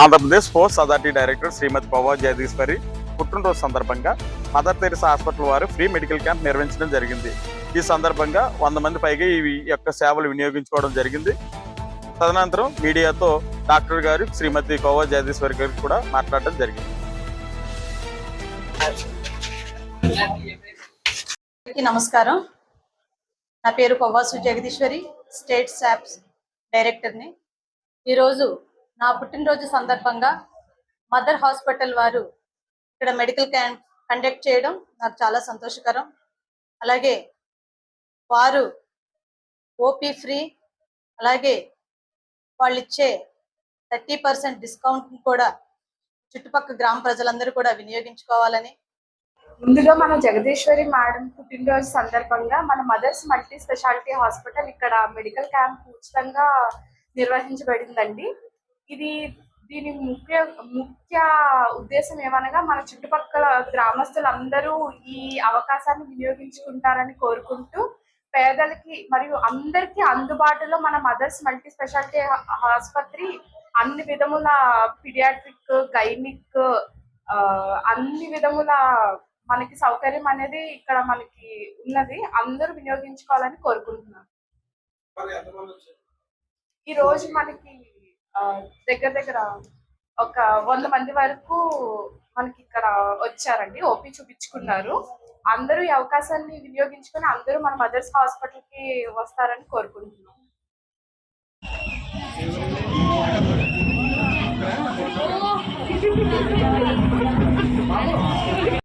Andhra Pradesh sports authority director Shrimati Pava Jagadishwari పుట్టినరోజు సందర్భంగా Mother Teresa hospital వారు free medical camp నిర్వహించడం జరిగింది. ఈ సందర్భంగా వంద మంది పైగా ఈ యొక్క సేవలు వినియోగించుకోవడం జరిగింది. తదనంతరం మీడియాతో డాక్టర్ గారు శ్రీమతి కోవా జగదీశ్వరి గారు కూడా మాట్లాడడం జరిగింది. నమస్కారం. నా పేరు కొవ్వాసు జగదీశ్వరి స్టేట్ శాప్స్ డైరెక్టర్ని. ఈరోజు నా పుట్టినరోజు సందర్భంగా మదర్ హాస్పిటల్ వారు ఇక్కడ మెడికల్ క్యాంప్ కండక్ట్ చేయడం నాకు చాలా సంతోషకరం. అలాగే వారు ఓపీ ఫ్రీ అలాగే వాళ్ళు ఇచ్చే థర్టీ పర్సెంట్ డిస్కౌంట్ కూడా చుట్టుపక్కల గ్రామ ప్రజలందరూ కూడా వినియోగించుకోవాలని. ముందుగా మన జగదీశ్వరి మేడం పుట్టినరోజు సందర్భంగా మన మదర్స్ మల్టీ స్పెషాలిటీ హాస్పిటల్ ఇక్కడ మెడికల్ క్యాంప్ ఉచితంగా నిర్వహించబడిందండి. ఇది దీని ముఖ్య ముఖ్య ఉద్దేశం ఏమనగా మన చుట్టుపక్కల గ్రామస్తులందరూ ఈ అవకాశాన్ని వినియోగించుకుంటారని కోరుకుంటూ పేదలకి మరియు అందరికీ అందుబాటులో మన మదర్స్ మల్టీ స్పెషాలిటీ ఆసుపత్రి అన్ని విధముల పిడియాట్రిక్ గైనిక్ అన్ని విధముల మనకి సౌకర్యం అనేది ఇక్కడ మనకి ఉన్నది. అందరూ వినియోగించుకోవాలని కోరుకుంటున్నాను. ఈ రోజు మనకి దగ్గర దగ్గర ఒక వంద మంది వరకు మనకి ఇక్కడ వచ్చారండి. ఓపీ చూపించుకున్నారు. అందరూ ఈ అవకాశాన్ని వినియోగించుకొని అందరూ మన మదర్స్ హాస్పిటల్కి వస్తారని కోరుకుంటున్నాం.